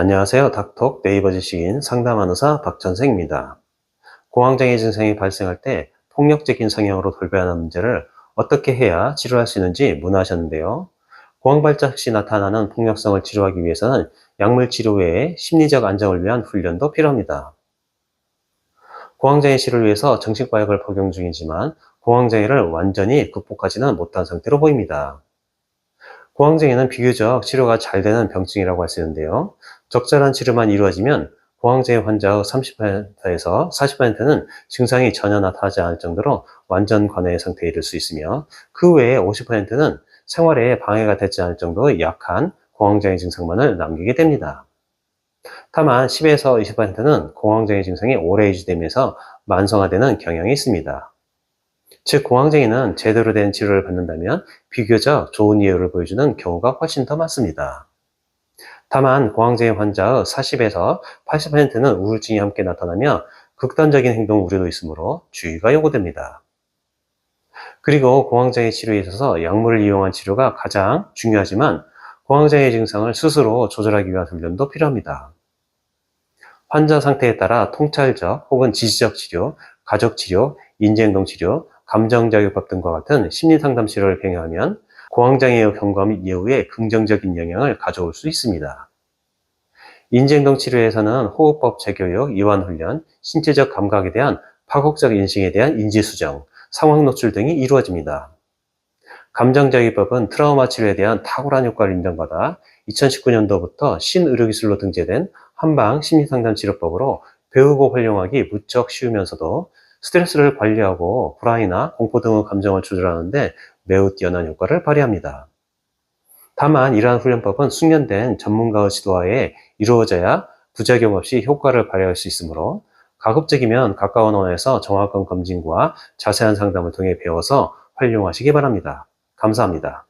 안녕하세요. 닥톡 네이버 지식인 상담한 의사 박전생입니다. 공황장애 증상이 발생할 때 폭력적인 성향으로 돌변하는 문제를 어떻게 해야 치료할 수 있는지 문의하셨는데요. 공황발작 시 나타나는 폭력성을 치료하기 위해서는 약물 치료 외에 심리적 안정을 위한 훈련도 필요합니다. 공황장애 치료를 위해서 정신과약을 복용 중이지만 공황장애를 완전히 극복하지는 못한 상태로 보입니다. 공황장애는 비교적 치료가 잘 되는 병증이라고 할 수 있는데요. 적절한 치료만 이루어지면 공황장애 환자의 30%에서 40%는 증상이 전혀 나타나지 않을 정도로 완전 관해 상태에 이를 수 있으며 그 외에 50%는 생활에 방해가 되지 않을 정도의 약한 공황장애 증상만을 남기게 됩니다. 다만 10에서 20%는 공황장애 증상이 오래 유지되면서 만성화되는 경향이 있습니다. 즉 공황장애는 제대로 된 치료를 받는다면 비교적 좋은 예후를 보여주는 경우가 훨씬 더 많습니다. 다만 공황장애 환자의 40에서 80%는 우울증이 함께 나타나며 극단적인 행동 우려도 있으므로 주의가 요구됩니다. 그리고 공황장애 치료에 있어서 약물을 이용한 치료가 가장 중요하지만 공황장애 증상을 스스로 조절하기 위한 훈련도 필요합니다. 환자 상태에 따라 통찰적 혹은 지지적 치료, 가족 치료, 인지행동 치료, 감정자극법 등과 같은 심리상담 치료를 병행하면 공황장애의 및 예후에 긍정적인 영향을 가져올 수 있습니다. 인지행동 치료에서는 호흡법 재교육, 이완훈련, 신체적 감각에 대한 파국적 인식에 대한 인지수정, 상황 노출 등이 이루어집니다. 감정자기법은 트라우마 치료에 대한 탁월한 효과를 인정받아 2019년도부터 신의료기술로 등재된 한방 심리상담 치료법으로 배우고 활용하기 무척 쉬우면서도 스트레스를 관리하고 불안이나 공포 등의 감정을 조절하는데 매우 뛰어난 효과를 발휘합니다. 다만 이러한 훈련법은 숙련된 전문가의 지도하에 이루어져야 부작용 없이 효과를 발휘할 수 있으므로 가급적이면 가까운 원에서 정확한 검진과 자세한 상담을 통해 배워서 활용하시기 바랍니다. 감사합니다.